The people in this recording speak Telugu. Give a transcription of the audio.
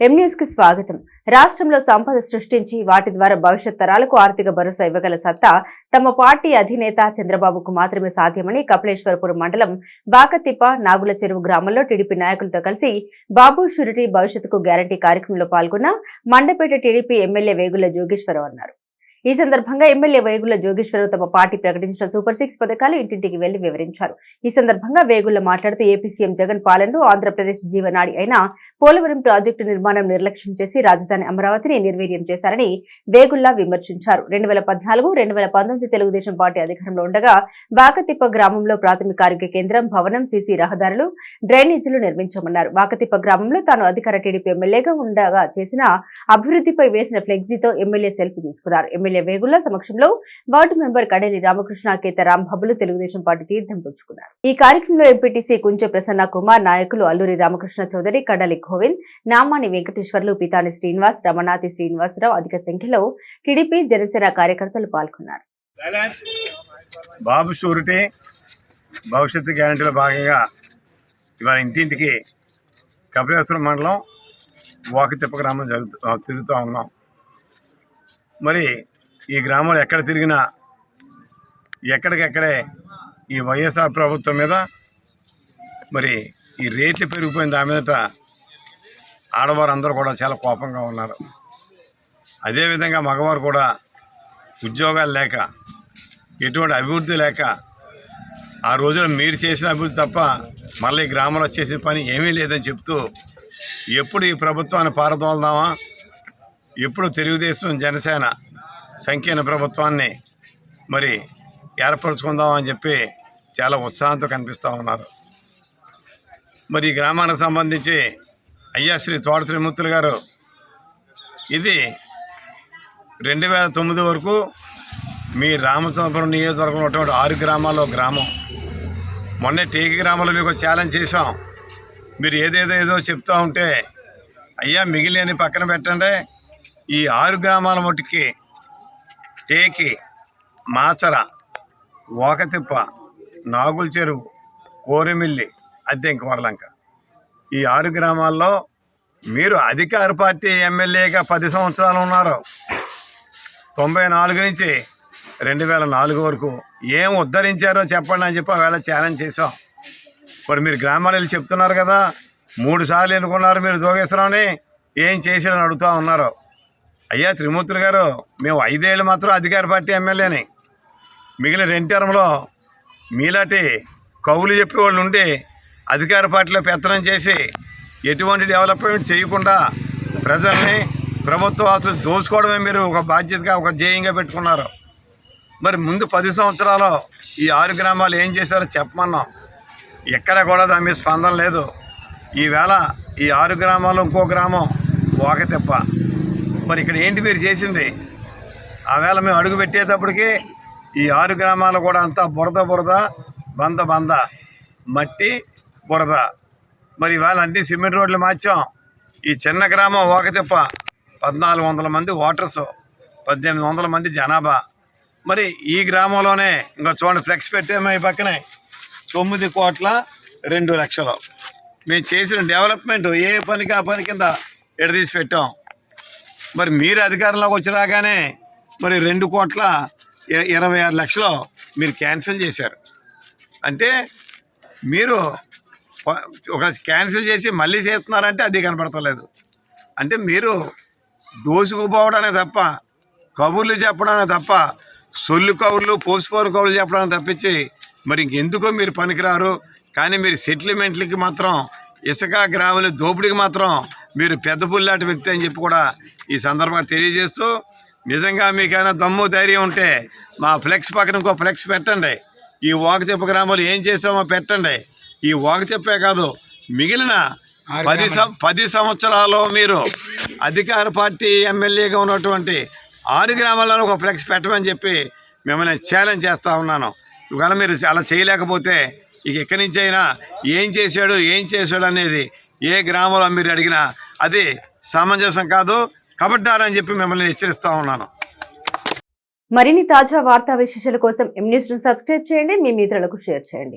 ఎం స్వాగతం. రాష్ట్రంలో సంపద సృష్టించి వాటి ద్వారా భవిష్యత్ తరాలకు ఆర్థిక భరోసా ఇవ్వగల సత్తా తమ పార్టీ అధినేత చంద్రబాబుకు మాత్రమే సాధ్యమని కపిలేశ్వరపురం మండలం బాకతిప్ప నాగుల చెరువు గ్రామంలో టీడీపీ నాయకులతో కలిసి బాబు షురిటీ భవిష్యత్తుకు గ్యారంటీ కార్యక్రమంలో పాల్గొన్న మండపేట టీడీపీ ఎమ్మెల్యే వేగుల జోగేశ్వరరావు అన్నారు. ఈ సందర్భంగా ఎమ్మెల్యే వేగుల జోగేశ్వరరావు తమ పార్టీ ప్రకటించిన సూపర్ సిక్స్ పథకాలు ఇంటింటికి వెళ్ళి వివరించారు. ఈ సందర్భంగా వేగుల మాట్లాడుతూ ఏపీ సీఎం జగన్ పాలనలో ఆంధ్రప్రదేశ్ జీవనాడి అయిన పోలవరం ప్రాజెక్టు నిర్మాణం నిర్లక్ష్యం చేసి రాజధాని అమరావతిని నిర్వీర్యం చేశారని వేగుల్లా విమర్శించారు. రెండు వేల పద్నాలుగు రెండు వేల పంతొమ్మిది తెలుగుదేశం పార్టీ అధికారంలో ఉండగా వాకతిప్ప గ్రామంలో ప్రాథమిక ఆరోగ్య కేంద్రం భవనం సీసీ రహదారులు డ్రైనేజీలు నిర్మించమన్నారు. వాకతిప్ప గ్రామంలో తాను అధికార టీడీపీ ఎమ్మెల్యేగా ఉండగా చేసిన అభివృద్ధిపై వేసిన ఫ్లెక్సీతో ఎమ్మెల్యే సెల్ఫీ తీసుకున్నారు. ఎమ్మెల్యే వేగుళ్ళ సమక్షంలో వార్డు మెంబర్ కడేలి రామకృష్ణ కేత రాంబాబులు తెలుగుదేశం పార్టీ తీర్థం పుచ్చుకున్నారు. ఈ కార్యక్రమంలో ఎంపీటీసీ కుంచె ప్రసన్న కుమార్ నాయకులు అల్లూరి రామకృష్ణ చౌదరి కడలి గోవింద్ నామాని వెంకటేశ్వర్లు పితాని శ్రీనివాస్ రమణాతి శ్రీనివాసరావు అధిక సంఖ్యలో టీడీపీ జనసేన కార్యకర్తలు పాల్గొన్నారు. బాబు షూరిటీ భవిష్యత్తు గ్యారంటీలో భాగంగా ఇవాళ ఇంటింటికి కపిలేశ్వరం మండలం వాకితిప్ప గ్రామం జరుగుతూ తిరుగుతూ ఉన్నాం. మరి ఈ గ్రామంలో ఎక్కడ తిరిగినా ఎక్కడికెక్కడే ఈ వైఎస్ఆర్ ప్రభుత్వం మీద మరి ఈ రేట్లు పెరిగిపోయిన దాని మీదట ఆడవారు అందరూ కూడా చాలా కోపంగా ఉన్నారు. అదేవిధంగా మగవారు కూడా ఉద్యోగాలు లేక ఎటువంటి అభివృద్ధి లేక ఆ రోజున మీరు చేసిన అభివృద్ధి తప్ప మళ్ళీ ఈ గ్రామంలో చేసిన పని ఏమీ లేదని చెప్తూ ఎప్పుడు ఈ ప్రభుత్వాన్ని పారదోలుదామా? ఎప్పుడు తెలుగుదేశం జనసేన సంకీర్ణ ప్రభుత్వాన్ని మరి ఏర్పరచుకుందాం అని చెప్పి చాలా ఉత్సాహంతో కనిపిస్తూ ఉన్నారు. మరి ఈ గ్రామానికి సంబంధించి అయ్యా శ్రీ తోట త్రిమూర్తులు గారు ఇది రెండు వేల తొమ్మిది వరకు మీ రామచంద్రపురం నియోజకవర్గంలో ఉన్నటువంటి ఆరు గ్రామాల్లో గ్రామం. మొన్న టీకి గ్రామంలో మీకు ఛాలెంజ్ చేసాం మీరు ఏదేదో ఏదో చెప్తూ ఉంటే అయ్యా మిగిలిన పక్కన పెట్టండి. ఈ ఆరు గ్రామాల మట్టుకి టేకి మాచర ఓకతిప్ప నాగుల చెరువు కోరిమిల్లి అద్దెంక వరలంక. ఈ ఆరు గ్రామాల్లో మీరు అధికార పార్టీ ఎమ్మెల్యేగా పది సంవత్సరాలు ఉన్నారు. తొంభై నాలుగు నుంచి రెండు వేల నాలుగు వరకు ఏం ఉద్ధరించారో చెప్పండి అని చెప్పి వేళ ఛాలెంజ్ చేసాం మరి మీరు గ్రామాలు వెళ్ళి చెప్తున్నారు కదా మూడు సార్లు ఎన్నుకున్నారు మీరు జోగేశ్వరరావుని ఏం చేసాడని అడుగుతూ ఉన్నారు. అయ్యా త్రిమూర్తులు గారు మేము ఐదేళ్ళు మాత్రం అధికార పార్టీ ఎమ్మెల్యేని. మిగిలిన రెండు టర్మ్లో మీలాంటి కవులు చెప్పేవాళ్ళు ఉండి అధికార పార్టీలో పెత్తనం చేసి ఎటువంటి డెవలప్మెంట్ చేయకుండా ప్రజల్ని ప్రభుత్వ ఆస్తులు దోచుకోవడమే మీరు ఒక బాధ్యతగా ఒక ధ్యేయంగా పెట్టుకున్నారు. మరి ముందు పది సంవత్సరాలు ఈ ఆరు గ్రామాలు ఏం చేశారో చెప్పమన్నాం. ఎక్కడ కూడా దాని మీద స్పందన లేదు. ఈవేళ ఈ ఆరు గ్రామాలు ఇంకో గ్రామం ఓకతిప్ప మరి ఇక్కడ ఏంటి మీరు చేసింది? ఆవేళ మేము అడుగు పెట్టేటప్పటికి ఈ ఆరు గ్రామాలు కూడా అంతా బురద బురద బంద బంద మట్టి బురద. మరి ఇవాళ అన్ని సిమెంట్ రోడ్లు మార్చాం. ఈ చిన్న గ్రామం ఓకతిప్ప పద్నాలుగు వందల మంది ఓటర్స్ పద్దెనిమిది వందల మంది జనాభా. మరి ఈ గ్రామంలోనే ఇంకా చూడండి ఫ్లెక్స్ పెట్టాము ఈ పక్కనే. తొమ్మిది కోట్ల రెండు లక్షలు. మేము చేసిన డెవలప్మెంట్ ఏ పనికి ఆ పని కింద ఎడదీసి పెట్టాం. మరి మీరు అధికారంలోకి వచ్చి రాగానే మరి రెండు కోట్ల ఇరవై ఆరు లక్షలు మీరు క్యాన్సిల్ చేశారు. అంటే మీరు ఒక క్యాన్సిల్ చేసి మళ్ళీ చేస్తున్నారంటే అది కనపడతలేదు. అంటే మీరు దోసుకుపోవడమే తప్ప కబుర్లు చెప్పడమే తప్ప సొల్లు కబుర్లు పోసిపోరు కబుర్లు చెప్పడానికి తప్పించి మరి ఇంకెందుకో మీరు పనికిరారు? కానీ మీరు సెటిల్మెంట్లకి మాత్రం ఇసుక గ్రాముల దోపిడీకి మాత్రం మీరు పెద్ద పుల్లాంటి వ్యక్తి అని చెప్పి కూడా ఈ సందర్భంగా తెలియజేస్తూ నిజంగా మీకైనా దమ్ము ధైర్యం ఉంటే మా ఫ్లెక్స్ పక్కన ఇంకో ఫ్లెక్స్ పెట్టండి. ఈ వాకతిప్ప గ్రామాలు ఏం చేసామో పెట్టండి. ఈ వాకతిప్పే కాదు మిగిలిన పది సం- పది సంవత్సరాలు మీరు అధికార పార్టీ ఎమ్మెల్యేగా ఉన్నటువంటి ఆరు గ్రామాల్లో ఒక ఫ్లెక్స్ పెట్టమని చెప్పి మిమ్మల్ని ఛాలెంజ్ చేస్తూ ఉన్నాను. ఇవాళ మీరు అలా చేయలేకపోతే ఇక ఎక్కడి నుంచి అయినా ఏం చేశాడు ఏం చేశాడు అనేది ఏ గ్రామంలో మీరు అడిగినా అది సమంజసం కాదు కబడ్డారని చెప్పి మిమ్మల్ని హెచ్చరిస్తా ఉన్నాను. మరిన్ని తాజా వార్తా విశేషాల కోసం ఎం న్యూస్ను సబ్స్క్రైబ్ చేయండి. మీ మిత్రులకు షేర్ చేయండి.